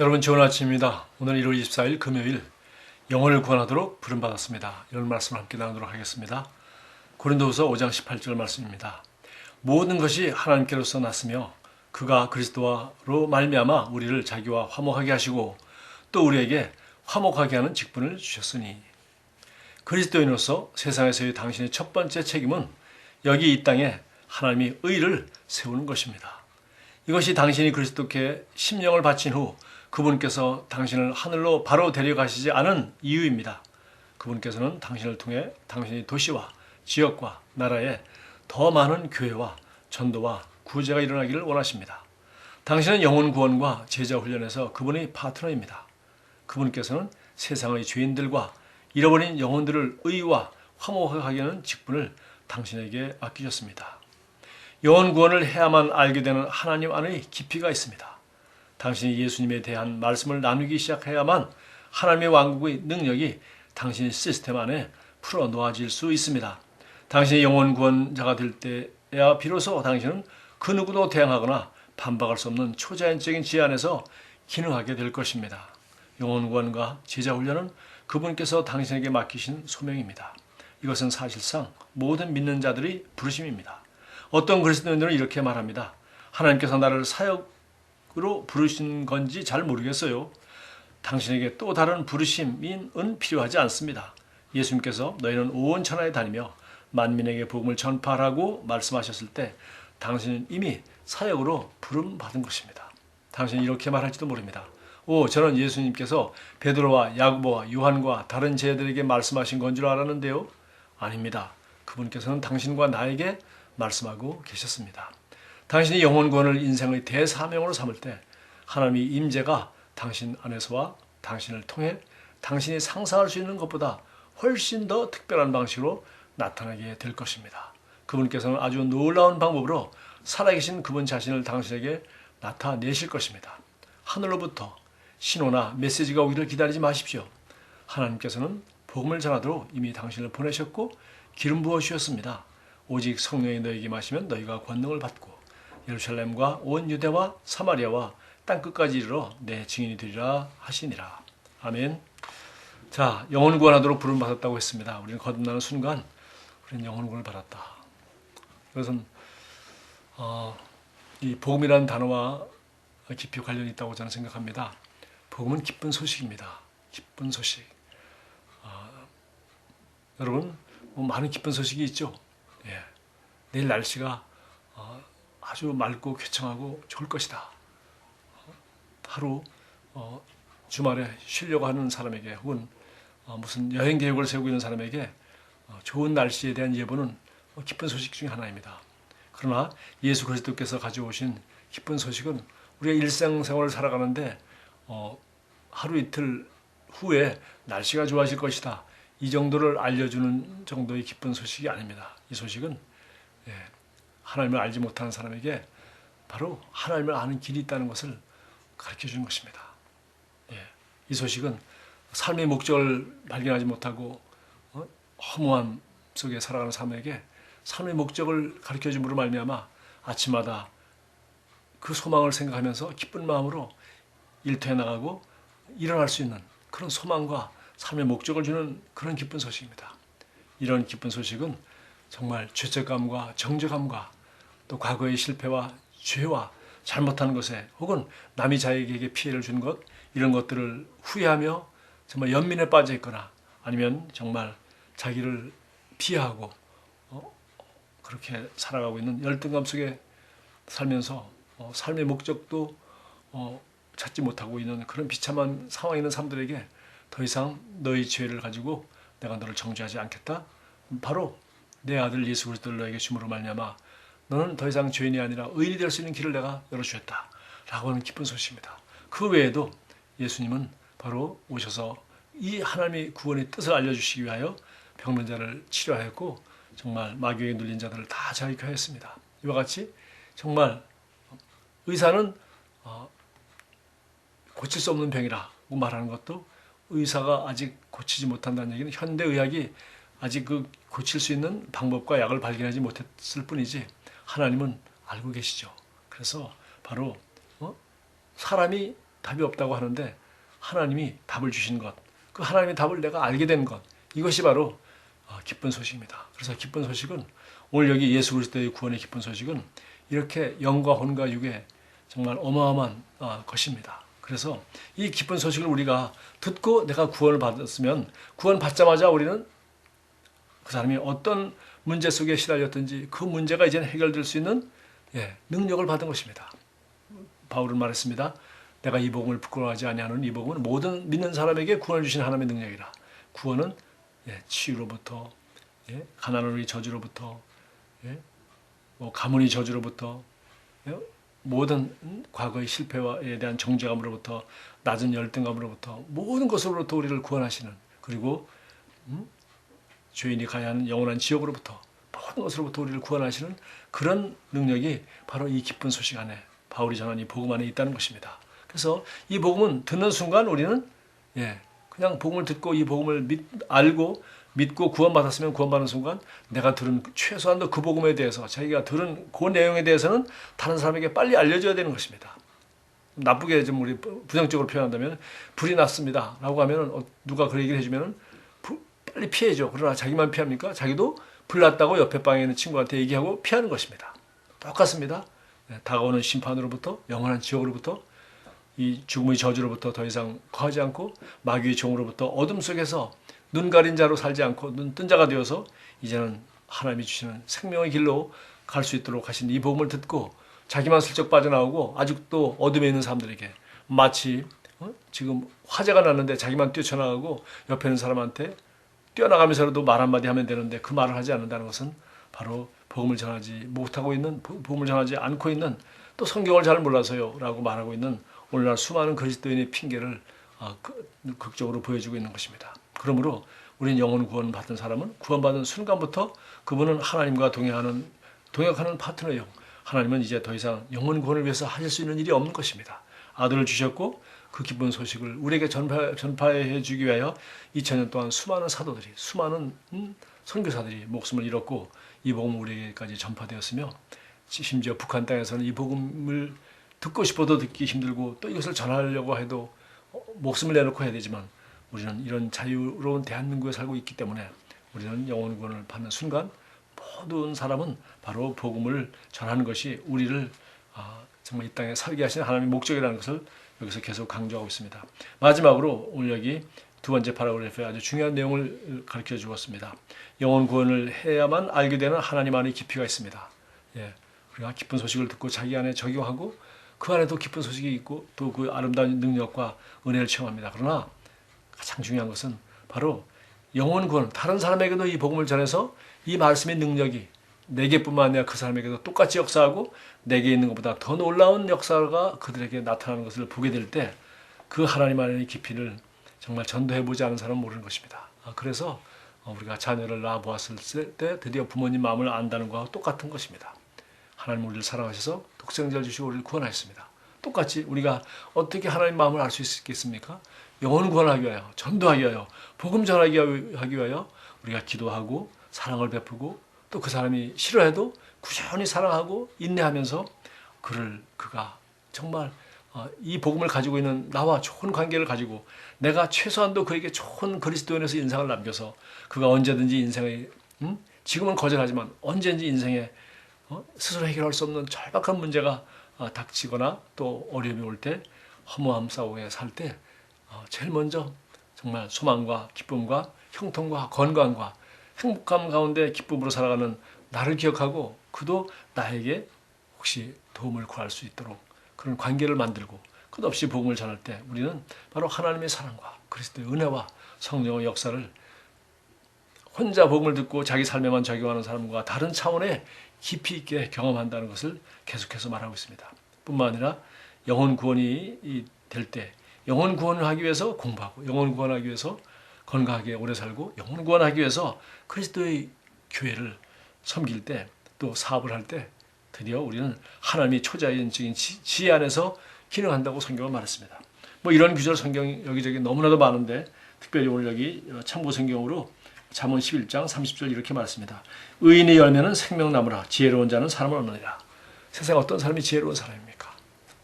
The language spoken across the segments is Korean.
여러분 좋은 아침입니다. 오늘 1월 24일 금요일 영혼을 구원하도록 부름받았습니다. 이런 말씀을 함께 나누도록 하겠습니다. 고린도후서 5장 18절 말씀입니다. 모든 것이 하나님께로서 났으며 그가 그리스도로 말미암아 우리를 자기와 화목하게 하시고 또 우리에게 화목하게 하는 직분을 주셨으니 그리스도인으로서 세상에서의 당신의 첫 번째 책임은 여기 이 땅에 하나님이 의를 세우는 것입니다. 이것이 당신이 그리스도께 심령을 바친 후 그분께서 당신을 하늘로 바로 데려가시지 않은 이유입니다. 그분께서는 당신을 통해 당신의 도시와 지역과 나라에 더 많은 교회와 전도와 구제가 일어나기를 원하십니다. 당신은 영혼 구원과 제자 훈련에서 그분의 파트너입니다. 그분께서는 세상의 죄인들과 잃어버린 영혼들을 의와 화목하게 하는 직분을 당신에게 맡기셨습니다. 영혼 구원을 해야만 알게 되는 하나님 안의 깊이가 있습니다. 당신이 예수님에 대한 말씀을 나누기 시작해야만 하나님의 왕국의 능력이 당신의 시스템 안에 풀어 놓아질 수 있습니다. 당신이 영혼 구원자가 될 때야 비로소 당신은 그 누구도 대항하거나 반박할 수 없는 초자연적인 지혜 안에서 기능하게 될 것입니다. 영혼 구원과 제자 훈련은 그분께서 당신에게 맡기신 소명입니다. 이것은 사실상 모든 믿는 자들의 부르심입니다. 어떤 그리스도인들은 이렇게 말합니다. 하나님께서 나를 사역 으로 부르신 건지 잘 모르겠어요. 당신에게 또 다른 부르심은 필요하지 않습니다. 예수님께서 너희는 온 천하에 다니며 만민에게 복음을 전파하라고 말씀하셨을 때 당신은 이미 사역으로 부름 받은 것입니다. 당신이 이렇게 말할지도 모릅니다. 오, 저는 예수님께서 베드로와 야고보와 요한과 다른 제자들에게 말씀하신 건 줄 알았는데요. 아닙니다. 그분께서는 당신과 나에게 말씀하고 계셨습니다. 당신이 영혼 구원을 인생의 대사명으로 삼을 때 하나님의 임재가 당신 안에서와 당신을 통해 당신이 상상할 수 있는 것보다 훨씬 더 특별한 방식으로 나타나게 될 것입니다. 그분께서는 아주 놀라운 방법으로 살아계신 그분 자신을 당신에게 나타내실 것입니다. 하늘로부터 신호나 메시지가 오기를 기다리지 마십시오. 하나님께서는 복음을 전하도록 이미 당신을 보내셨고 기름 부어 주셨습니다. 오직 성령이 너에게 마시면 너희가 권능을 받고 예루살렘과 온 유대와 사마리아와 땅 끝까지 이르러 내 증인이 되리라 하시니라. 아멘. 자, 영혼 구원하도록 부름 받았다고 했습니다. 우리는 거듭나는 순간 우리는 영혼 구원을 받았다. 그것은 어, 이 복음이라는 단어와 깊이 관련이 있다고 저는 생각합니다. 복음은 기쁜 소식입니다. 기쁜 소식. 어, 여러분 뭐 많은 기쁜 소식이 있죠. 예. 내일 날씨가 어, 아주 맑고 쾌청하고 좋을 것이다. 하루 어, 주말에 쉬려고 하는 사람에게 혹은 어, 무슨 여행 계획을 세우고 있는 사람에게 어, 좋은 날씨에 대한 예보는 뭐 기쁜 소식 중 하나입니다. 그러나 예수 그리스도께서 가져오신 기쁜 소식은 우리가 일상생활을 살아가는데 어, 하루 이틀 후에 날씨가 좋아질 것이다. 이 정도를 알려주는 정도의 기쁜 소식이 아닙니다. 이 소식은 예, 하나님을 알지 못하는 사람에게 바로 하나님을 아는 길이 있다는 것을 가르쳐 주는 것입니다. 예, 이 소식은 삶의 목적을 발견하지 못하고 어? 허무함 속에 살아가는 사람에게 삶의 목적을 가르쳐 줌으로 말미암아 아침마다 그 소망을 생각하면서 기쁜 마음으로 일터에 나가고 일어날 수 있는 그런 소망과 삶의 목적을 주는 그런 기쁜 소식입니다. 이런 기쁜 소식은 정말 죄책감과 정죄감과 또 과거의 실패와 죄와 잘못한 것에 혹은 남이 자에게 피해를 준 것 이런 것들을 후회하며 정말 연민에 빠져 있거나 아니면 정말 자기를 피하고 어? 그렇게 살아가고 있는 열등감 속에 살면서 어, 삶의 목적도 어, 찾지 못하고 있는 그런 비참한 상황에 있는 사람들에게 더 이상 너희 죄를 가지고 내가 너를 정죄하지 않겠다. 바로 내 아들 예수 그리스도를 너에게 주므로 말미암아 너는 더 이상 죄인이 아니라 의인이 될 수 있는 길을 내가 열어주었다. 라고 하는 기쁜 소식입니다. 그 외에도 예수님은 바로 오셔서 이 하나님의 구원의 뜻을 알려주시기 위하여 병든 자를 치료하였고 정말 마귀에 눌린 자들을 다 자유하였습니다. 이와 같이 정말 의사는 어, 고칠 수 없는 병이라고 말하는 것도 의사가 아직 고치지 못한다는 얘기는 현대의학이 아직 그 고칠 수 있는 방법과 약을 발견하지 못했을 뿐이지 하나님은 알고 계시죠. 그래서 바로 어? 사람이 답이 없다고 하는데 하나님이 답을 주신 것, 그 하나님의 답을 내가 알게 된 것, 이것이 바로 어, 기쁜 소식입니다. 그래서 기쁜 소식은 오늘 여기 예수 그리스도의 구원의 기쁜 소식은 이렇게 영과 혼과 육의 정말 어마어마한 어, 것입니다. 그래서 이 기쁜 소식을 우리가 듣고 내가 구원을 받았으면 구원 받자마자 우리는 그 사람이 어떤 문제 속에 시달렸든지 그 문제가 이제는 해결될 수 있는 예, 능력을 받은 것입니다. 바울은 말했습니다. 내가 이 복음을 부끄러워하지 아니하는 이 복음은 모든 믿는 사람에게 구원을 주신 하나님의 능력이라. 구원은 예, 치유로부터 예, 가난의 저주로부터 예, 뭐 가문의 저주로부터 예, 모든 음, 과거의 실패에 대한 정죄감으로부터 낮은 열등감으로부터 모든 것으로부터 우리를 구원하시는 그리고 음, 죄인이 가야 하는 영원한 지옥으로부터 모든 것으로부터 우리를 구원하시는 그런 능력이 바로 이 기쁜 소식 안에 바울이 전한 이 복음 안에 있다는 것입니다. 그래서 이 복음은 듣는 순간 우리는 예, 그냥 복음을 듣고 이 복음을 믿, 알고 믿고 구원받았으면 구원받는 순간 내가 들은 최소한도 그 복음에 대해서 자기가 들은 그 내용에 대해서는 다른 사람에게 빨리 알려줘야 되는 것입니다. 나쁘게 좀 우리 부정적으로 표현한다면 불이 났습니다. 라고 하면 은 누가 그 얘기를 해주면 빨리 피해죠. 그러나 자기만 피합니까? 자기도 불 났다고 옆에 방에 있는 친구한테 얘기하고 피하는 것입니다. 똑같습니다. 네, 다가오는 심판으로부터 영원한 지옥으로부터 이 죽음의 저주로부터 더 이상 거하지 않고 마귀의 종으로부터 어둠 속에서 눈 가린 자로 살지 않고 눈 뜬 자가 되어서 이제는 하나님이 주시는 생명의 길로 갈 수 있도록 하신 이 복음을 듣고 자기만 슬쩍 빠져나오고 아직도 어둠에 있는 사람들에게 마치 어? 지금 화재가 났는데 자기만 뛰쳐나가고 옆에 있는 사람한테 뛰어나가면서라도 말 한마디 하면 되는데 그 말을 하지 않는다는 것은 바로 복음을 전하지 못하고 있는 복음을 전하지 않고 있는 또 성경을 잘 몰라서요라고 말하고 있는 오늘날 수많은 그리스도인의 핑계를 어, 극적으로 보여주고 있는 것입니다. 그러므로 우리는 영혼 구원 받은 사람은 구원받은 순간부터 그분은 하나님과 동행하는 동역하는 파트너요. 하나님은 이제 더 이상 영혼 구원을 위해서 하실 수 있는 일이 없는 것입니다. 아들을 주셨고 그 기쁜 소식을 우리에게 전파, 전파해 주기 위하여 2000년 동안 수많은 사도들이 수많은 음, 선교사들이 목숨을 잃었고 이 복음 우리에게까지 전파되었으며 심지어 북한 땅에서는 이 복음을 듣고 싶어도 듣기 힘들고 또 이것을 전하려고 해도 어, 목숨을 내놓고 해야 되지만 우리는 이런 자유로운 대한민국에 살고 있기 때문에 우리는 영혼 구원을 받는 순간 모든 사람은 바로 복음을 전하는 것이 우리를 아, 정말 이 땅에 살게 하시는 하나님의 목적이라는 것을 여기서 계속 강조하고 있습니다. 마지막으로 오늘 여기 두 번째 파라그래프에 아주 중요한 내용을 가르쳐 주었습니다. 영혼 구원을 해야만 알게 되는 하나님 안의 깊이가 있습니다. 예, 우리가 기쁜 소식을 듣고 자기 안에 적용하고 그 안에도 기쁜 소식이 있고 또 그 아름다운 능력과 은혜를 체험합니다. 그러나 가장 중요한 것은 바로 영혼 구원, 다른 사람에게도 이 복음을 전해서 이 말씀의 능력이 내게뿐만 아니라 그 사람에게도 똑같이 역사하고 내게 있는 것보다 더 놀라운 역사가 그들에게 나타나는 것을 보게 될 때 그 하나님 안의 깊이를 정말 전도해 보지 않은 사람은 모르는 것입니다. 아, 그래서 어, 우리가 자녀를 낳아 보았을 때 드디어 부모님 마음을 안다는 것과 똑같은 것입니다. 하나님 우리를 사랑하셔서 독생자를 주시고 우리를 구원하셨습니다. 똑같이 우리가 어떻게 하나님 마음을 알 수 있겠습니까? 영혼 구원하기 위하여, 전도하기 위하여, 복음 전하기 위하여 우리가 기도하고 사랑을 베푸고 또 그 사람이 싫어해도 꾸준히 사랑하고 인내하면서 그를 그가 정말 어, 이 복음을 가지고 있는 나와 좋은 관계를 가지고 내가 최소한도 그에게 좋은 그리스도인에서 인상을 남겨서 그가 언제든지 인생의 음? 지금은 거절하지만 언제든지 인생에 어? 스스로 해결할 수 없는 절박한 문제가 어, 닥치거나 또 어려움이 올 때 허무함 싸움에 살때 어, 제일 먼저 정말 소망과 기쁨과 형통과 건강과 행복감 가운데 기쁨으로 살아가는 나를 기억하고 그도 나에게 혹시 도움을 구할 수 있도록 그런 관계를 만들고 끝없이 복음을 전할 때 우리는 바로 하나님의 사랑과 그리스도의 은혜와 성령의 역사를 혼자 복음을 듣고 자기 삶에만 적용하는 사람과 다른 차원의 깊이 있게 경험한다는 것을 계속해서 말하고 있습니다. 뿐만 아니라 영혼 구원이 될 때 영혼 구원을 하기 위해서 공부하고 영혼 구원하기 위해서 건강하게 오래 살고 영혼 구원하기 위해서 그리스도의 교회를 섬길 때 또 사업을 할 때 드디어 우리는 하나님이 초자연적인 지혜 안에서 기능한다고 성경은 말했습니다. 뭐 이런 구절 성경 여기저기 너무나도 많은데 특별히 오늘 여기 참고 성경으로 잠언 11장 30절 이렇게 말했습니다. 의인의 열매는 생명나무라 지혜로운 자는 사람을 얻느니라. 세상 어떤 사람이 지혜로운 사람입니까?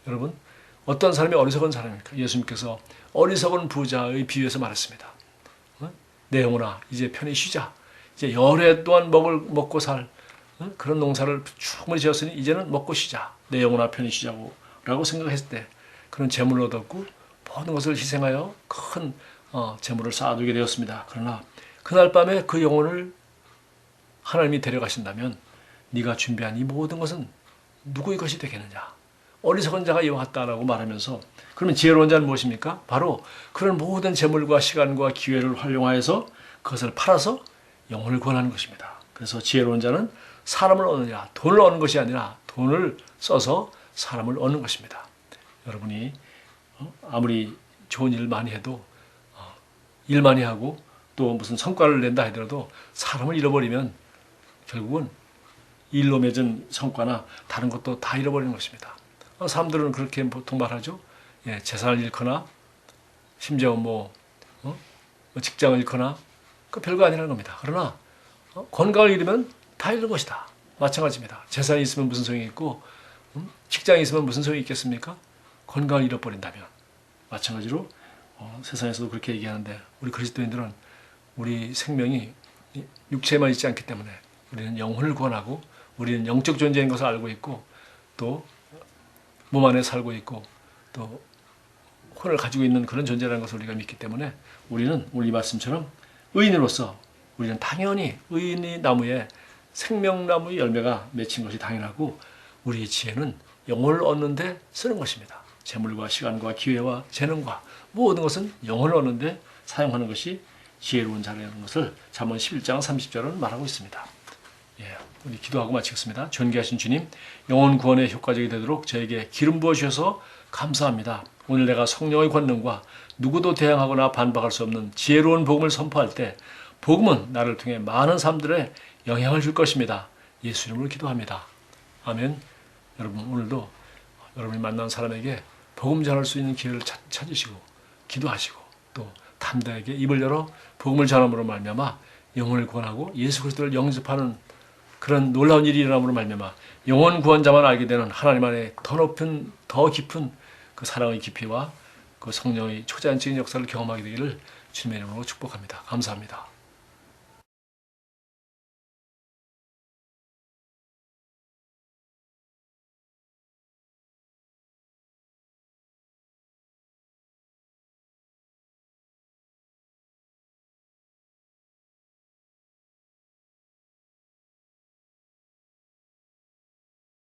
여러분 어떤 사람이 어리석은 사람입니까? 예수님께서 어리석은 부자의 비유에서 말했습니다. 어? 내 영혼아 이제 편히 쉬자. 이제 열해 동안 먹을 먹고 살 어? 그런 농사를 충분히 지었으니 이제는 먹고 쉬자. 내 영혼아 편히 쉬자고 라고 생각했을 때 그런 재물을 얻었고 모든 것을 희생하여 큰 어, 재물을 쌓아두게 되었습니다. 그러나 그날 밤에 그 영혼을 하나님이 데려가신다면 네가 준비한 이 모든 것은 누구의 것이 되겠느냐? 어리석은 자가 이와 같다라고 말하면서 그러면 지혜로운 자는 무엇입니까? 바로 그런 모든 재물과 시간과 기회를 활용하여서 그것을 팔아서 영혼을 구원하는 것입니다. 그래서 지혜로운 자는 사람을 얻느냐 돈을 얻는 것이 아니라 돈을 써서 사람을 얻는 것입니다. 여러분이 어, 아무리 좋은 일 많이 해도 어, 일 많이 하고 또 무슨 성과를 낸다 하더라도 사람을 잃어버리면 결국은 일로 맺은 성과나 다른 것도 다 잃어버리는 것입니다. 어, 사람들은 그렇게 보통 말하죠. 예, 재산을 잃거나 심지어 뭐, 어? 뭐 직장을 잃거나 그 별거 아니라는 겁니다. 그러나 어? 건강을 잃으면 다 잃는 것이다. 마찬가지입니다. 재산이 있으면 무슨 소용이 있고 음? 직장이 있으면 무슨 소용이 있겠습니까? 건강을 잃어버린다면 마찬가지로 어, 세상에서도 그렇게 얘기하는데 우리 그리스도인들은 우리 생명이 이 육체에만 있지 않기 때문에 우리는 영혼을 구원하고 우리는 영적 존재인 것을 알고 있고 또 몸 안에 살고 있고 또 혼을 가지고 있는 그런 존재라는 것을 우리가 믿기 때문에 우리는 오늘 이 말씀처럼 의인으로서 우리는 당연히 의인이 나무에 생명나무의 열매가 맺힌 것이 당연하고 우리의 지혜는 영혼을 얻는데 쓰는 것입니다. 재물과 시간과 기회와 재능과 모든 것은 영혼을 얻는데 사용하는 것이 지혜로운 자라는 것을 잠언 11장 30절은 말하고 있습니다. 예, 우리 기도하고 마치겠습니다. 존귀하신 주님, 영혼 구원에 효과적이 되도록 저에게 기름 부어 주셔서 감사합니다. 오늘 내가 성령의 권능과 누구도 대항하거나 반박할 수 없는 지혜로운 복음을 선포할 때 복음은 나를 통해 많은 사람들의 영향을 줄 것입니다. 예수 이름으로 기도합니다. 아멘. 여러분 오늘도 여러분이 만난 사람에게 복음 전할 수 있는 기회를 찾, 찾으시고 기도하시고 또 담대하게 입을 열어 복음을 전함으로 말미암아 영혼을 구원하고 예수 그리스도를 영접하는 그런 놀라운 일이 일어남으로 말미암아 영혼 구원자만 알게 되는 하나님 안에 더 높은 더 깊은 그 사랑의 깊이와 그 성령의 초자연적인 역사를 경험하게 되기를 주님의 이름으로 축복합니다. 감사합니다.